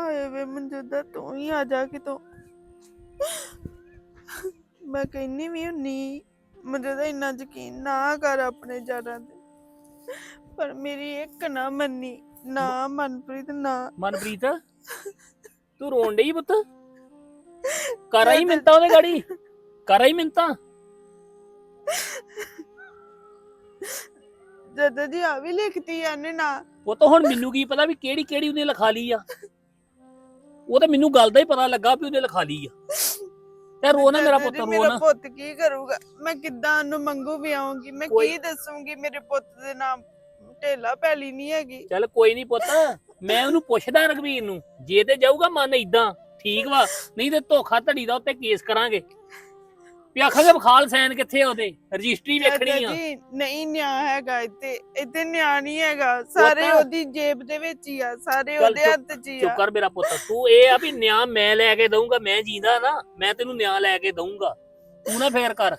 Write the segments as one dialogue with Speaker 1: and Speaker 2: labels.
Speaker 1: ਆਏ ਵੇ ਮਨਜੋਦਾ ਤੂੰ ਹੀ ਆ ਜਾ ਕਿਤੋਂ ਮੈਂ ਕਹਿੰਨੀ ਵੀ ਹੁੰਨੀ ਮਨਜੋਦਾ ਇੰਨਾ ਯਕੀਨ ਨਾ ਕਰ ਆਪਣੇ ਯਾਰਾਂ ਤੇ। ਪਰ ਮੇਰੀ ਇੱਕ ਨਾ ਮੰਨੀ ਨਾ ਮਨਪ੍ਰੀਤ ਨਾ
Speaker 2: ਮਨਪ੍ਰੀਤ ਤੂੰ ਰੋਣ ਡਈ ਪੁੱਤ? ਕਰਾਂ ਹੀ ਮਿੰਤਾ ਉਹਦੇ ਗਾੜੀ? ਕਰਾਂ ਹੀ ਮਿੰਤਾ?
Speaker 1: ਜਦੋਂ ਜੀ ਆ ਵੀ ਲਿਖਤੀ ਨੇ ਨਾ।
Speaker 2: ਉਹ ਤਾਂ ਹੁਣ ਮੈਨੂੰ ਕੀ ਪਤਾ ਵੀ ਕਿਹੜੀ ਕਿਹੜੀ ਉਹਨੇ ਲਿਖਾ ਲਈ ਆ? ਉਹ ਤਾਂ ਮੈਨੂੰ ਗੱਲ ਦਾ ਹੀ ਪਤਾ ਲੱਗਾ ਵੀ ਉਹਨੇ ਲਿਖਾ ਲਈ ਆ। ਤੇ ਰੋ ਨਾ ਮੇਰਾ ਪੁੱਤ ਰੋ
Speaker 1: ਮੇਰਾ
Speaker 2: ਨਾ।
Speaker 1: ਪੁੱਤ ਕੀ ਕਰੂਗਾ? ਮੈਂ ਕਿੱਦਾਂ ਉਹਨੂੰ ਮੰਗੂ ਵੀ ਆਉਂਗੀ ਮੈਂ ਕੀ ਦੱਸੂਗੀ? ਮੇਰੇ ਪੁੱਤ ਦੇ ਨਾਮ ਢੇਲਾ ਪੈਲੀ ਨਹੀਂ ਹੈਗੀ।
Speaker 2: ਚੱਲ ਕੋਈ ਨਹੀਂ ਪੁੱਤ ਮੈਂ ਉਹਨੂੰ ਪੁੱਛਦਾ ਰਘਵੀਰ ਨੂੰ। ਜੇ ਤੇ ਜਾਊਗਾ ਮਨ ਇਦਾਂ ਠੀਕ ਵਾ। ਨਹੀਂ ਤੇ ਧੋਖਾ ਧੜੀ ਦਾ ਉੱਤੇ ਕੇਸ ਕਰਾਂਗੇ। ਵੀ ਆਖਾਂਗੇ ਬਖਾਲ ਸੈਨ ਕਿੱਥੇ ਆ ਉਹਦੇ? ਰਜਿਸਟਰੀ ਵੇਖਣੀ ਆ।
Speaker 1: ਜੀ ਨਹੀਂ ਨਿਆਂ ਹੈਗਾ ਇੱਥੇ ਇੱਥੇ ਨਿਆਂ ਨਹੀਂ ਹੈਗਾ। ਸਾਰੇ ਉਹਦੀ ਜੇਬ ਦੇ ਵਿੱਚ ਹੀ ਆ ਸਾਰੇ ਉਹਦੇ
Speaker 2: ਚੁੱਪ-
Speaker 1: ਹੱਥ 'ਚ ਹੀ
Speaker 2: ਚੁੱਪ
Speaker 1: ਆ
Speaker 2: ਕਰ ਮੇਰਾ ਪੁੱਤ ਤੂੰ ਇਹ ਆ ਵੀ ਨਿਆਂ ਮੈਂ ਲੈ ਕੇ ਦਊਂਗਾ ਮੈਂ ਜੀਂਦਾ ਨਾ ਮੈਂ ਤੈਨੂੰ ਨਿਆਂ ਲੈ ਕੇ ਦਊਂਗਾ। ਤੂੰ ਨਾ ਫੇਰ ਕਰ।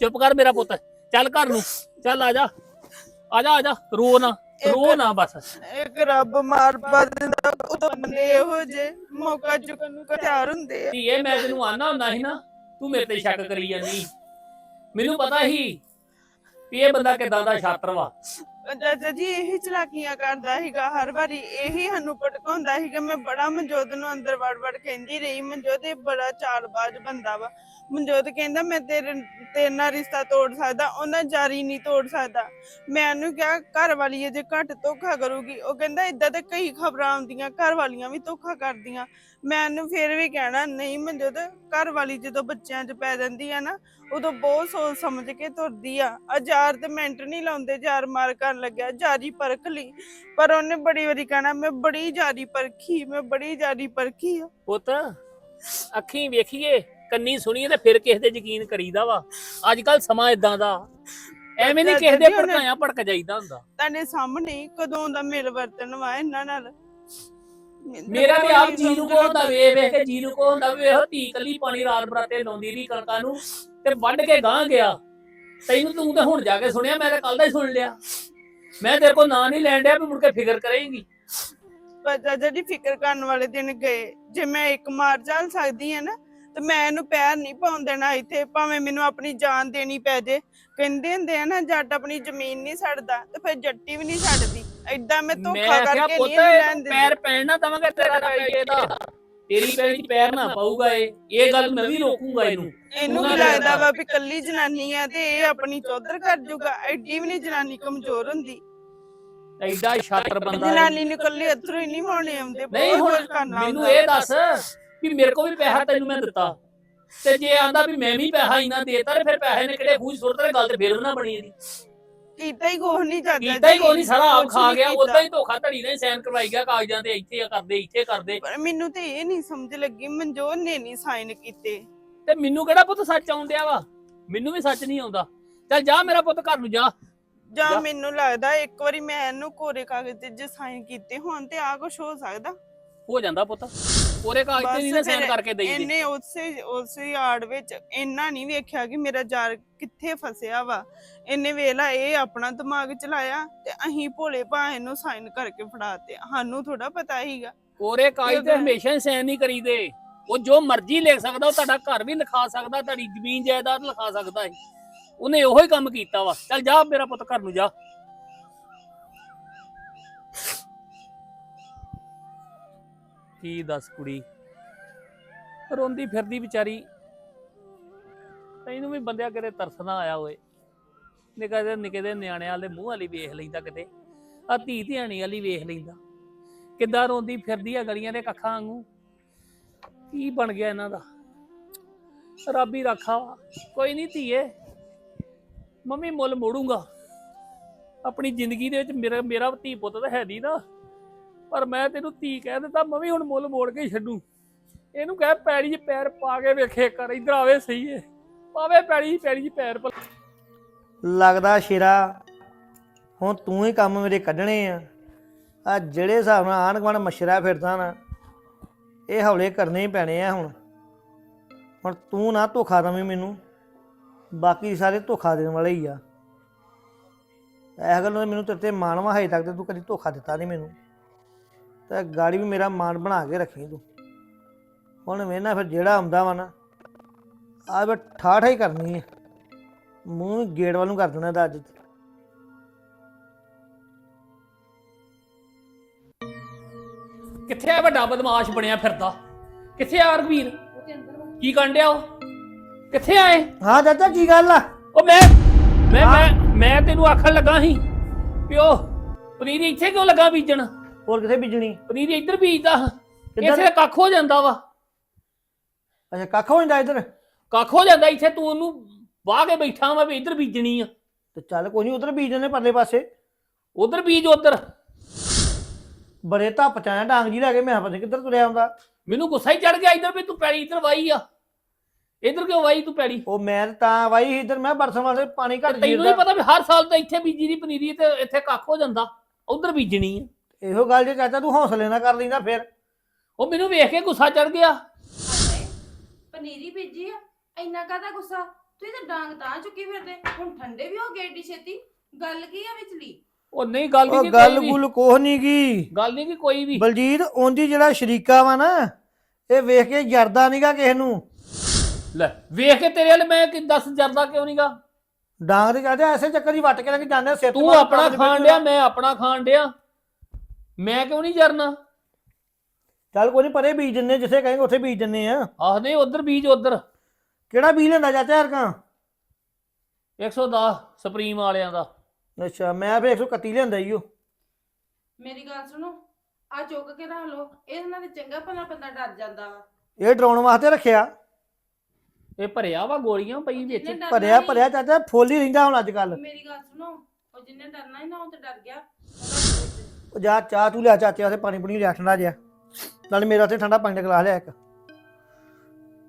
Speaker 2: ਚੁੱਪ ਕਰ ਮੇਰਾ ਪੁੱਤ ਚੱਲ ਘਰ ਨੂੰ ਚੱਲ ਆ ਜਾ। ਆ ਜਾ ਆ ਜਾ ਰੋ ਨਾ ਰੋ ਨਾ ਬਸ।
Speaker 1: ਇੱਕ ਰੱਬ ਮਾਰ ਪਾ ਦਿੰਦਾ ਉਦੋਂ ਬੰਦੇ ਇਹੋ ਜੇ ਮੌਕਾ ਚੁੱਕਣ ਨੂੰ ਤਿਆਰ ਹੁੰਦੇ ਆ।
Speaker 2: ਧੀਏ ਮੈਂ ਤੈਨੂੰ ਆਨਾ ਹੁੰਦਾ ਸੀ ਨਾ ਤੂੰ ਮੇਰੇ ਤੇ ਸ਼ੱਕ ਕਰੀ ਜਾਂਦੀ। ਮੈਨੂੰ ਪਤਾ ਸੀ ਵੀ ਇਹ ਬੰਦਾ ਕਿਦਾਂ ਦਾ ਛਾਤਰ ਵਾ।
Speaker 1: ਚਾਚਾ ਜੀ ਇਹੀ ਚਲਾਕੀਆਂ ਕਰਦਾ ਸੀਗਾ ਹਰ ਵਾਰੀ ਇਹੀ ਸਾਨੂੰ ਭਟਕਾਉਂਦਾ ਸੀਗਾ। ਮੈਂ ਬੜਾ ਮਨਜੋਤ ਨੂੰ ਅੰਦਰ ਵੜ ਵੜ ਕਹਿੰਦੀ ਰਹੀ। ਮਨਜੋਤ ਇਹ ਬੜਾ ਚਾਲਬਾਜ਼ ਬੰਦਾ ਵਾ। ਮਨਜੋਤ ਕਹਿੰਦਾ ਮੈਂ ਤੇਰੇ ਤੇਰੇ ਨਾਲ ਰਿਸ਼ਤਾ ਤੋੜ ਸਕਦਾ ਉਹਨਾਂ ਜਾਰੀ ਨਹੀਂ ਤੋੜ ਸਕਦਾ। ਮੈਂ ਉਹਨੂੰ ਕਿਹਾ ਘਰ ਵਾਲੀ ਜੇ ਘੱਟ ਧੋਖਾ ਕਰੂਗੀ। ਉਹ ਕਹਿੰਦਾ ਇਦਾਂ ਤੇ ਕਈ ਖਬਰਾਂ ਆਉਂਦੀਆਂ ਘਰ ਵਾਲੀਆਂ ਵੀ ਧੋਖਾ ਕਰਦੀਆਂ। ਮੈਂ ਉਹਨੂੰ ਫੇਰ ਵੀ ਕਹਿਣਾ ਨਹੀਂ ਮਨਜੋਤ ਘਰ ਵਾਲੀ ਜਦੋਂ ਬੱਚਿਆਂ 'ਚ ਪੈ ਜਾਂਦੀ ਆ ਨਾ ਉਦੋਂ ਬਹੁਤ ਸੋਚ ਸਮਝ ਕੇ ਤੁਰਦੀ ਆ। ਅਜਾਰ ਤੇ ਮਿੰਟ ਨਹੀਂ ਲਾਉਂਦੇ ਜਾਰ ਮਾਰ ਕਰਨ ਲੱਗਿਆ ਜਾਰੀ ਪਰਖ ਲਈ। ਪਰ ਉਹਨੇ ਬੜੀ ਵਾਰੀ ਕਹਿਣਾ ਮੈਂ ਬੜੀ ਜਾਰੀ ਪਰਖੀ ਮੈਂ ਬੜੀ ਜਾਰੀ ਪਰਖੀ ਆ।
Speaker 2: ਪੁੱਤ ਅੱਖੀਂ ਵੇਖੀਏ ਕੰਨੀ ਸੁਣੀਏ ਤੇ ਫਿਰ ਕਿਸੇ ਤੇ ਯਕੀਨ ਕਰੀਦਾ ਵਾ। ਅੱਜ ਕੱਲ ਸਮਾਂ ਇਦਾਂ ਦਾ ਐਵੇਂ ਨਹੀਂ ਕਿਸੇ ਦੇ ਭੜਕਾਇਆ ਭੜਕ ਜਾਈਦਾ ਹੁੰਦਾ।
Speaker 1: ਤੁਹਾਡੇ ਸਾਹਮਣੇ ਕਦੋਂ ਦਾ ਮਿਲ ਵਰਤਨ ਵਾ ਇਹਨਾਂ ਨਾਲ?
Speaker 2: ਮੇਰਾ ਤੇ ਆਪ ਜੀ ਨੂੰ ਕੋ ਹੁੰਦਾ ਵੇ ਵੇਖ ਕੇ ਜੀ ਨੂੰ ਕੋ ਹੁੰਦਾ ਵੀ ਇਹੋ ਧੀ ਕੱਲੀ ਪਾਣੀ ਰਾਤ ਬਰਾਤੇ ਲਾਉਂਦੀ ਨਹੀਂ ਕਣਕਾਂ ਨੂੰ ਤੇ ਵੱਢ ਕੇ ਗਾਂ ਗਿਆ। ਤੈਨੂੰ ਤੂੰ ਤਾਂ ਹੁਣ ਜਾ ਕੇ ਸੁਣਿਆ ਮੈਂ ਤਾਂ ਕੱਲ ਦਾ ਹੀ ਸੁਣ ਲਿਆ। ਮੈਂ ਤੇਰੇ ਕੋ ਨਾਂ ਨਹੀਂ ਲੈਣ ਡਿਆ ਵੀ ਮੁੜ ਕੇ ਫਿਕਰ ਕਰੇਂਗੀ।
Speaker 1: ਪਰ ਜਿਹੜੀ ਫਿਕਰ ਕਰਨ ਵਾਲੇ ਦਿਨ ਗਏ। ਜੇ ਮੈਂ ਇੱਕ ਮਾਰ ਚੱਲ ਸਕਦੀ ਆ ਨਾ ਤੇ ਮੈਂ ਇਹਨੂੰ ਪੈਰ ਨਹੀਂ ਪਾਉਣ ਦੇਣਾ ਇੱਥੇ ਭਾਵੇਂ ਮੈਨੂੰ ਆਪਣੀ ਜਾਨ ਦੇਣੀ ਪੈ ਜੇ। ਕਹਿੰਦੇ ਹੁੰਦੇ ਆ ਨਾ ਜੱਟ ਆਪਣੀ ਜ਼ਮੀਨ ਨਹੀਂ ਛੱਡਦਾ ਤੇ ਫਿਰ ਜੱਟੀ ਵੀ ਨਹੀਂ ਛੱਡਦੀ। ਐਦਾਂ ਮੈਂ
Speaker 2: ਮੈਂ
Speaker 1: ਧੋਖਾ
Speaker 2: ਕਿਹਾ
Speaker 1: ਕਰਕੇ
Speaker 2: ਪੁੱਤ
Speaker 1: ਨਹੀਂ ਲੈਣ
Speaker 2: ਇਹਨੂੰ
Speaker 1: ਦਿੰਦੀ।
Speaker 2: ਪੈਰ ਪੈਣ ਨਾ ਦਵਾਂਗੇ ਤੇਰਾ ਰਾਈਏ ਦਾ ਤੇਰੀ ਪੈਰ 'ਚ ਪੈਰ ਨਾ ਪਾਊਗਾ ਇਹ। ਇਹ ਗੱਲ ਮੈਂ ਵੀ ਰੋਕੂਗਾ ਇਹਨੂੰ।
Speaker 1: ਇਹਨੂੰ
Speaker 2: ਉਹਨਾਂ ਨੇ
Speaker 1: ਲੱਗਦਾ ਵਾ ਵੀ ਕੱਲੀ ਜਨਾਨੀ ਆ ਤੇ ਇਹ ਆਪਣੀ ਚੌਧਰ ਕਰ ਜੂਗਾ? ਐਡੀ ਵੀ ਨਹੀਂ ਜਨਾਨੀ ਕਮਜ਼ੋਰ ਹੁੰਦੀ।
Speaker 2: ਐਡਾ ਛਾਤਰ ਬੰਦਾ ਹੈ।
Speaker 1: ਜਨਾਨੀ ਨੂੰ ਕੱਲੀ ਅਥਰੂ ਹੀ ਨਹੀਂ ਹੋਣੇ ਆਉਂਦੇ।
Speaker 2: ਨਹੀਂ
Speaker 1: ਬਹੁਤ
Speaker 2: ਹੁਣ
Speaker 1: ਕੁਝ ਕਰਨਾ
Speaker 2: ਮੈਨੂੰ
Speaker 1: ਹੁੰਦਾ।
Speaker 2: ਇਹ ਦੱਸ ਵੀ ਮੇਰੇ ਕੋਲ ਵੀ ਪੈਸਾ ਤੈਨੂੰ ਮੈਂ ਦਿੱਤਾ। ਤੇ ਜੇ ਆਂਦਾ ਵੀ ਮੈਂ ਵੀ ਪੈਸਾ ਇਨਾ ਦੇਤਾ ਤੇ ਫਿਰ ਪੈਸੇ ਨੇ ਕਿਹੜੇ ਖੂਜ ਸੁੱਟਦੇ ਗੱਲ ਤੇ ਫਿਰ ਵੀ ਨਾ ਬਣੀ ਇਹਦੀ।
Speaker 1: ਕੀਤਾ ਹੀ ਕੁਛ ਨਹੀਂ ਜਾਂਦਾ
Speaker 2: ਕੀਤਾ ਹੀ ਕੋਈ ਨਹੀਂ ਸਾਰਾ ਆਪ
Speaker 1: ਕੁਛ
Speaker 2: ਖਾ ਗਿਆ
Speaker 1: ਕੀਤਾ।
Speaker 2: ਉਦਾਂ ਹੀ ਧੋਖਾ ਧੜੀ ਨੇ ਸਾਈਨ ਕਰਵਾਈ ਗਿਆ ਕਾਗਜ਼ਾਂ ਤੇ ਇੱਥੇ ਆ ਕਰਦੇ ਇੱਥੇ ਕਰਦੇ।
Speaker 1: ਪਰ ਮੈਨੂੰ ਤੇ ਇਹ ਨਹੀਂ ਸਮਝ ਲੱਗੀ ਮਨਜੋਤ ਨੇ ਨਹੀਂ ਸਾਈਨ ਕੀਤੇ।
Speaker 2: ਤੇ ਮੈਨੂੰ ਕਿਹੜਾ ਪੁੱਤ ਸੱਚ ਆਉਂਦਿਆ ਵਾ? ਮੈਨੂੰ ਵੀ ਸੱਚ ਨਹੀਂ ਆਉਂਦਾ। ਚੱਲ ਜਾ ਮੇਰਾ ਪੁੱਤ ਘਰ ਨੂੰ ਜਾ।
Speaker 1: ਜਾਂ
Speaker 2: ਜਾ।
Speaker 1: ਮੈਨੂੰ ਲੱਗਦਾ ਇੱਕ ਵਾਰੀ ਮੈਂ ਇਹਨੂੰ ਕੋਰੇ ਕਾਗਜ਼ ਤੇ ਜੇ ਸਾਈਨ ਕੀਤੇ ਹੋਣ ਤੇ ਆ ਕੁਛ ਹੋ ਸਕਦਾ।
Speaker 2: ਹੋ ਜਾਂਦਾ ਪੁੱਤ। ਉਹਦੇ ਕਾਗਜ਼ ਤੇ ਨਹੀਂ ਨਾ ਸਾਈਨ ਕਰਕੇ ਦੇਈਦੇ
Speaker 1: ਇਹਨੇ ਉਸੇ ਉਸੇ ਆੜ ਵਿੱਚ ਇੰਨਾ ਨਹੀਂ ਵੇਖਿਆ ਕਿ ਮੇਰਾ ਯਾਰ ਕਿੱਥੇ ਫਸਿਆ ਵਾ। ਇਹਨੇ ਵੇਲਾ ਇਹ ਆਪਣਾ ਦਿਮਾਗ ਚਲਾਇਆ ਤੇ ਅਹੀਂ ਭੋਲੇ ਭਾਏ ਨੂੰ ਸਾਈਨ ਕਰਕੇ ਫੜਾਤੇ ਸਾਨੂੰ ਥੋੜਾ ਪਤਾ ਹੀਗਾ
Speaker 2: ਉਹਦੇ ਕਾਗਜ਼ ਤੇ ਹਮੇਸ਼ਾ ਸਾਈਨ ਨਹੀਂ ਕਰੀਦੇ। ਉਹ ਜੋ ਮਰਜ਼ੀ ਲਿਖ ਸਕਦਾ ਉਹ ਤੁਹਾਡਾ ਘਰ ਵੀ ਲਿਖਾ ਸਕਦਾ ਤੁਹਾਡੀ ਜ਼ਮੀਨ ਜਾਇਦਾਦ ਲਿਖਾ ਸਕਦਾ ਹੈ ਉਹਨੇ ਉਹੋ ਹੀ ਕੰਮ ਕੀਤਾ ਵਾ। ਚੱਲ ਜਾ ਮੇਰਾ ਪੁੱਤ ਘਰ ਨੂੰ ਜਾ। ਕੀ ਦੱਸ ਕੁੜੀ? ਰੋਂਦੀ ਫਿਰਦੀ ਵਿਚਾਰੀ। ਤੈਨੂੰ ਵੀ ਬੰਦਿਆ ਕਿਤੇ ਤਰਸਣਾ ਆਇਆ ਹੋਏ ਨਿੱਕੇ ਦੇ ਨਿੱਕੇ ਦੇ ਨਿਆਣਿਆਂ ਵਾਲੇ ਮੂੰਹ ਵਾਲੀ ਵੇਖ ਲੈਂਦਾ ਕਿਤੇ। ਆ ਧੀ ਧਿਆਣੀ ਵਾਲੀ ਵੇਖ ਲੈਂਦਾ ਕਿੱਦਾਂ ਰੋਂਦੀ ਫਿਰਦੀ ਆ ਗਲੀਆਂ ਦੇ ਕੱਖਾਂ ਵਾਂਗੂ। ਕੀ ਬਣ ਗਿਆ ਇਹਨਾਂ ਦਾ? ਰੱਬ ਹੀ ਰੱਖਾ ਵਾ। ਕੋਈ ਨਹੀਂ ਧੀਏ। ਮੰਮੀ ਮੁੱਲ ਮੋੜੂੰਗਾ। ਆਪਣੀ ਜ਼ਿੰਦਗੀ ਦੇ ਵਿੱਚ ਮੇਰਾ ਮੇਰਾ ਧੀ ਪੁੱਤ ਤਾਂ ਹੈ ਨਹੀਂ ਨਾ। ਪਰ ਮੈਂ ਤੈਨੂੰ ਧੀ ਕਹਿ ਦਿੱਤਾ, ਮੈਂ ਵੀ ਹੁਣ ਮੁੱਲ ਮੋੜ ਕੇ ਛੱਡੂ। ਇਹਨੂੰ ਕਹਿ ਪੈੜੀ 'ਚ ਪੈਰ ਪਾ ਕੇ ਵੇਖੇ ਕਰ, ਇਧਰ ਆਵੇ ਸਹੀ ਏ। ਪਾਵੇ ਪੈੜੀ 'ਚ ਪੈੜੀ 'ਚ ਪੈਰ ਪਾ
Speaker 3: ਲੱਗਦਾ ਸ਼ੇਰਾ, ਹੁਣ ਤੂੰ ਹੀ ਕੰਮ ਮੇਰੇ ਕੱਢਣੇ ਆ। ਆ ਜਿਹੜੇ ਹਿਸਾਬ ਨਾਲ ਆਂਢ ਗੁਆਂਢ ਮਛਰਾ ਫਿਰਦਾ ਨਾ, ਇਹ ਹੌਲੇ ਕਰਨੇ ਹੀ ਪੈਣੇ ਆ ਹੁਣ। ਹੁਣ ਤੂੰ ਨਾ ਧੋਖਾ ਦਵੇਂ ਮੈਨੂੰ, ਬਾਕੀ ਸਾਰੇ ਧੋਖਾ ਦੇਣ ਵਾਲੇ ਹੀ ਆ। ਇਹ ਗੱਲ ਨੂੰ ਮੈਨੂੰ ਤੇਰੇ ਤੇ ਮਾਣ ਵਾ, ਹਜੇ ਤੱਕ ਤੇ ਤੂੰ ਕਦੀ ਧੋਖਾ ਦਿੱਤਾ ਨਹੀਂ ਮੈਨੂੰ। ਤੇ ਗਾੜੀ ਵੀ ਮੇਰਾ ਮਾਨ ਬਣਾ ਕੇ ਰੱਖੀ ਤੂੰ। ਹੁਣ ਵੇਨਾ ਫਿਰ ਜਿਹੜਾ ਆਉਂਦਾ ਵਾ ਨਾ ਆ ਬੇ ਠਾਠਾ ਹੀ ਕਰਨੀ ਹੈ ਮੂੰਹ ਗੇਟ ਵੱਲ ਨੂੰ ਕਰ ਦੇਣਾ ਇਹਦਾ ਅੱਜ।
Speaker 2: ਕਿੱਥੇ ਆ ਵੱਡਾ ਬਦਮਾਸ਼ ਬਣਿਆ ਫਿਰਦਾ? ਕਿੱਥੇ ਆ ਰਘਵੀਰ ਕੀ ਕਰਨ ਡਿਆ ਉਹ? ਕਿੱਥੇ ਆਏ
Speaker 3: ਹਾਂ ਚਾਚਾ ਕੀ ਗੱਲ ਆ?
Speaker 2: ਉਹ ਮੈਂ ਮੈਂ ਮੈਂ ਮੈਂ ਤੈਨੂੰ ਆਖਣ ਲੱਗਾ ਸੀ ਪਿਓ ਪਨੀਰ ਇੱਥੇ ਕਿਉਂ ਲੱਗਾ ਬੀਜਣ?
Speaker 3: ਹੋਰ ਕਿੱਥੇ ਬੀਜਣੀ?
Speaker 2: ਪਨੀਰ ਇੱਧਰ ਬੀਜਦਾ।
Speaker 3: ਕਿੱਧਰ?
Speaker 2: ਇੱਥੇ ਕੱਖ ਹੋ ਜਾਂਦਾ ਵਾ।
Speaker 3: ਅੱਛਾ ਕੱਖ ਹੋ ਜਾਂਦਾ ਇੱਧਰ?
Speaker 2: ਕੱਖ ਹੋ ਜਾਂਦਾ ਇੱਥੇ ਤੂੰ ਉਹਨੂੰ ਵਾਹ ਕੇ ਬੈਠਾ ਵਾ ਵੀ ਇੱਧਰ ਬੀਜਣੀ ਆ।
Speaker 3: ਤੇ ਚੱਲ ਕੋਈ ਨਹੀਂ ਉਧਰ ਬੀਜ ਦਿੰਦੇ ਪਰਲੇ ਪਾਸੇ।
Speaker 2: ਉਧਰ ਬੀਜ ਉਧਰ।
Speaker 3: ਬੜੇ ਧੱਪ ਚ ਆਇਆ ਡਾਂਗ ਜੀ ਲੈ ਕੇ ਮੈਂ ਪਤਾ ਨੀ ਕਿੱਧਰ ਤੁਰਿਆ ਆਉਂਦਾ
Speaker 2: ਮੈਨੂੰ ਗੁੱਸਾ ਹੀ ਚੜ ਗਿਆ ਇੱਧਰ ਵੀ ਤੂੰ ਪੈੜੀ ਇੱਧਰ ਵਾਈ ਆ। ਇੱਧਰ ਕਿਉਂ ਵਾਈ ਤੂੰ ਪੈੜੀ
Speaker 3: ਉਹ ਮੈਂ ਤਾਂ ਤਾਂ ਵਾਈ ਸੀ ਇੱਧਰ ਮੈਂ ਬਰਸਨ ਵਾਲੇ ਪਾਣੀ ਘੱਟ
Speaker 2: ਤੈਨੂੰ ਨਹੀਂ
Speaker 3: ਜੀਰਦਾ।
Speaker 2: ਪਤਾ ਵੀ ਹਰ ਸਾਲ ਤਾਂ ਇੱਥੇ ਬੀਜੀ ਦੀ ਪਨੀਰੀ ਤੇ ਇੱਥੇ ਕੱਖ ਹੋ ਜਾਂਦਾ। ਉਧਰ ਬੀਜਣੀ ਆ।
Speaker 3: ਇਹੋ ਗੱਲ ਜੇ ਚਾਚਾ ਤੂੰ ਹੌਸਲੇ ਨਾਲ ਕਰ ਲੈਂਦਾ ਫਿਰ।
Speaker 2: ਉਹ ਮੈਨੂੰ ਵੇਖ ਕੇ ਗੁੱਸਾ ਚੜ ਗਿਆ।
Speaker 4: ਹਾਏ, ਪਨੀਰੀ ਭੇਜੀ ਆ ਇੰਨਾ ਕਾਹਦਾ ਗੁੱਸਾ? ਤੁਸੀਂ ਤਾਂ ਡਾਂਗ ਤਾਂ ਚੁੱਕੀ ਫਿਰਦੇ ਹੁਣ ਠੰਡੇ ਵੀ ਹੋ ਗਏ ਏਡੀ ਛੇਤੀ? ਗੱਲ ਕੀ ਆ ਵਿਚਲੀ?
Speaker 2: ਉਹ ਨਹੀਂ ਗੱਲ
Speaker 3: ਉਹ
Speaker 2: ਨਹੀਂ
Speaker 3: ਗੱਲ ਗੁੱਲ ਕੋਹ ਨਹੀਂ ਗਈ
Speaker 2: ਗੱਲ ਨਹੀਂ ਕਿ ਕੋਈ ਵੀ।
Speaker 3: ਬਲਜੀਤ ਉਹਦੀ ਜਿਹੜਾ ਸ਼ਰੀਕਾ ਵਾ ਨਾ ਇਹ ਵੇਖ ਕੇ ਜਰਦਾ ਨਹੀਂਗਾ ਕਿਸੇ ਨੂੰ।
Speaker 2: ਲੈ ਵੇਖ ਕੇ ਤੇਰੇ ਵਾਲੇ ਮੈਂ ਕਿ ਦੱਸ ਜਰਦਾ ਕਿਉਂ ਨਹੀਂਗਾ
Speaker 3: ਡਾਂਗ ਦੇ ਚਾਚਾ ਐਸੇ ਚੱਕਰ ਹੀ ਵੱਟ ਕੇ ਲੈ ਕੇ ਜਾਂਦੇ ਆ ਸਿਰ ਤੇ
Speaker 2: ਤੂੰ
Speaker 3: ਮਾਰ
Speaker 2: ਆਪਣਾ ਖਾਣ ਡਿਆ ਮੈਂ ਆਪਣਾ ਖਾਣ ਡਿਆ। ਮੈਂ ਕਿਉਂ ਨਹੀਂ ਜਰਨਾ?
Speaker 3: ਚੱਲ ਕੋਈ ਨਹੀਂ ਪਰੇ ਬੀਜ ਦਿੰਨੇ ਜਿੱਥੇ ਕਹੇਂਗੇ ਉੱਥੇ ਬੀਜ ਦਿੰਨੇ ਆ।
Speaker 2: ਆਖਦੇ ਉਧਰ ਬੀਜ ਉਧਰ।
Speaker 3: ਕਿਹੜਾ ਬੀਜ ਲੈਂਦਾ ਚਾਚਾ ਹਰਕਾਂ
Speaker 2: 110 ਸੁਪਰੀਮ ਵਾਲਿਆਂ ਦਾ।
Speaker 3: ਅੱਛਾ ਮੈਂ ਫਿਰ 131 ਲਿਆਂਦਾ ਈ ਉਹ
Speaker 4: ਮੇਰੀ ਗੱਲ ਸੁਣੋ ਆ ਚੁੱਕ ਕੇ ਰੱਖ ਲਓ ਇਹਦੇ ਨਾਲ ਤੇ ਚੰਗਾ ਭਲਾ ਬੰਦਾ ਡਰ ਜਾਂਦਾ ਵਾ।
Speaker 3: ਇਹ ਡਰਾਉਣ ਵਾਸਤੇ ਰੱਖਿਆ।
Speaker 2: ਇਹ ਭਰਿਆ ਵਾ ਗੋਲੀਆਂ ਪਈ ਵਿੱਚ।
Speaker 4: ਜਿਹਨੇ ਡਰਨਾ
Speaker 3: ਭਰਿਆ ਭਰਿਆ ਚਾਚਾ ਫੁੱਲ ਹੀ ਰਹਿੰਦਾ ਹੁਣ ਅੱਜ ਕੱਲ
Speaker 4: ਮੇਰੀ ਗੱਲ ਸੁਣੋ ਉਹ ਜਿੰਨੇ ਡਰਨਾ ਹੀ ਨਾ ਉਹ ਤੇ ਡਰ ਗਿਆ।
Speaker 3: ਉਹ ਜਾ ਚਾਹ ਤੂੰ ਲਿਆ ਚਾਚੇ ਵਾਸਤੇ ਪਾਣੀ ਪੁਣੀ ਲਿਆ ਠੰਡਾ ਜਿਹਾ। ਨਾਲ ਮੇਰਾ ਤੇ ਠੰਡਾ ਪਾਣੀ ਦਾ ਗਲਾਸ ਲਿਆ ਇੱਕ।